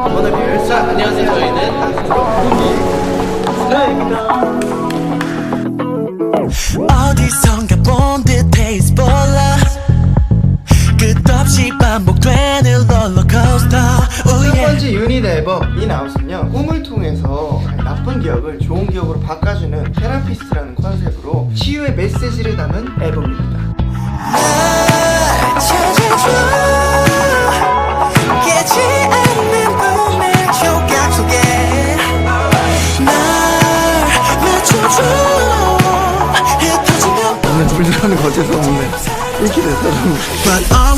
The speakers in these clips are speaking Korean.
워너비얼스 안녕하세요 저희는. 어디선가 본 듯해 있볼라 끝없이 반복되는 롤러코스터. 첫 oh. 번째 유닛 앨범 인아웃은요. 꿈을 통해서 나쁜 기억을 좋은 기억으로 바꿔주는 테라피스트라는 컨셉으로 치유의 메시지를 담은 앨범입니다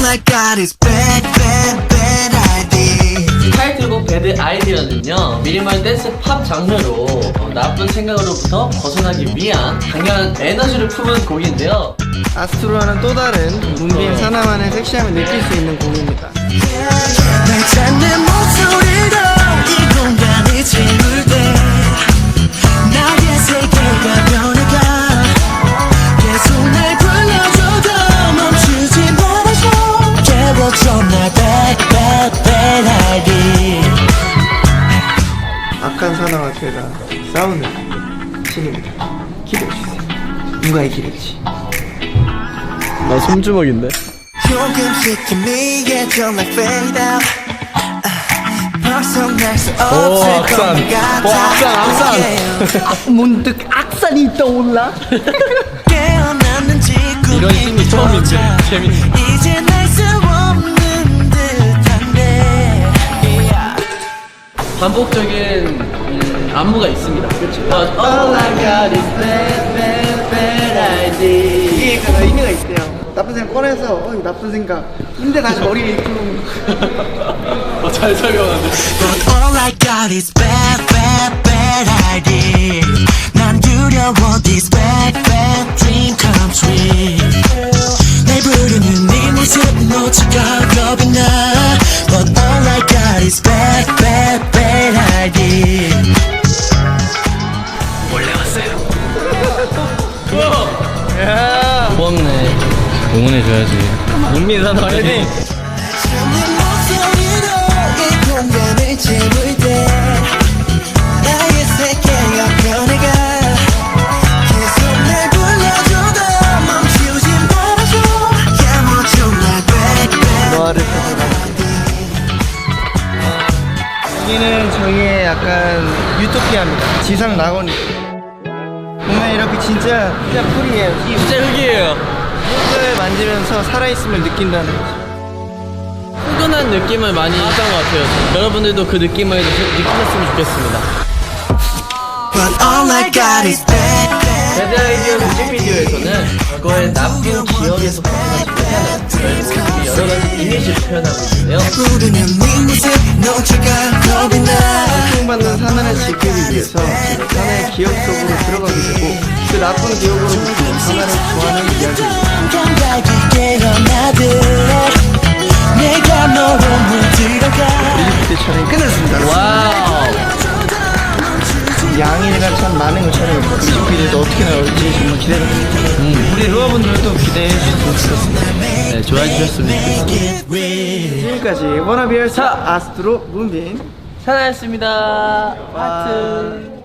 I got is bad bad bad idea. 타이틀곡 배드 아이디어는요 미니멀 댄스 팝 장르로 어, 나쁜 생각으로부터 벗어나기 위한 강력한 에너지를 품은 곡인데요. 아스트로와는 또 다른 문빈 사나만의 섹시함을 느낄 수 있는 곡입니다. 날 찾는 사나와 죄가 싸우는 신입니다. 기대해주세요. 누가 이기겠지. 나 손주먹인데? 조금씩 희미해 좀 like fade out. 아, 벗어날 수 없을 것 같아 악산, 악산. 문득 악산이 떠올라? 깨어났는지 이런 심리 처음인데 재밌네. 이제 반복적인 음, 안무가 있습니다 그렇죠 But all I got is bad bad bad idea 이게 그 의미가 있대요 나쁜 생각 꺼내서 어 이거 나쁜 생각 근데 다시 머리에 입고 어, 잘 설명하는데 all I got is bad bad bad idea 난 두려워 this bad bad dream come true 날 back back 너를 여기는 저희의 약간 유토피아입니다. 지상 낙원이 보면 이렇게 진짜 진짜 풀이에요. 이 진짜 흙이에요. 흙을 만지면서 살아있음을 느낀다는 거죠. 포근한 느낌을 많이 받았던 것 같아요. 여러분들도 그 느낌을 느- 느끼셨으면 좋겠습니다. But all I got is bad bad. 배드 아이디어 뮤직비디오에서는 과거의 나쁜 기억에서 벗어나지 못하는 여러 가지 이미지를 표현하고 있는데요 나쁜 기억으로부터 사나를 좋아하는 이야기입니다 끝났습니다. 와우 양일이랑 참 많은 걸 촬영했고 뮤직비디오도 어떻게 나올지 정말 기대가 됩니다. 우리 루아분들도 기대해 주셨으면 좋겠습니다. 네 좋아해 주셨으면 좋겠습니다. 지금까지 워너비얼스 아스트로 문빈. 사나였습니다. 하트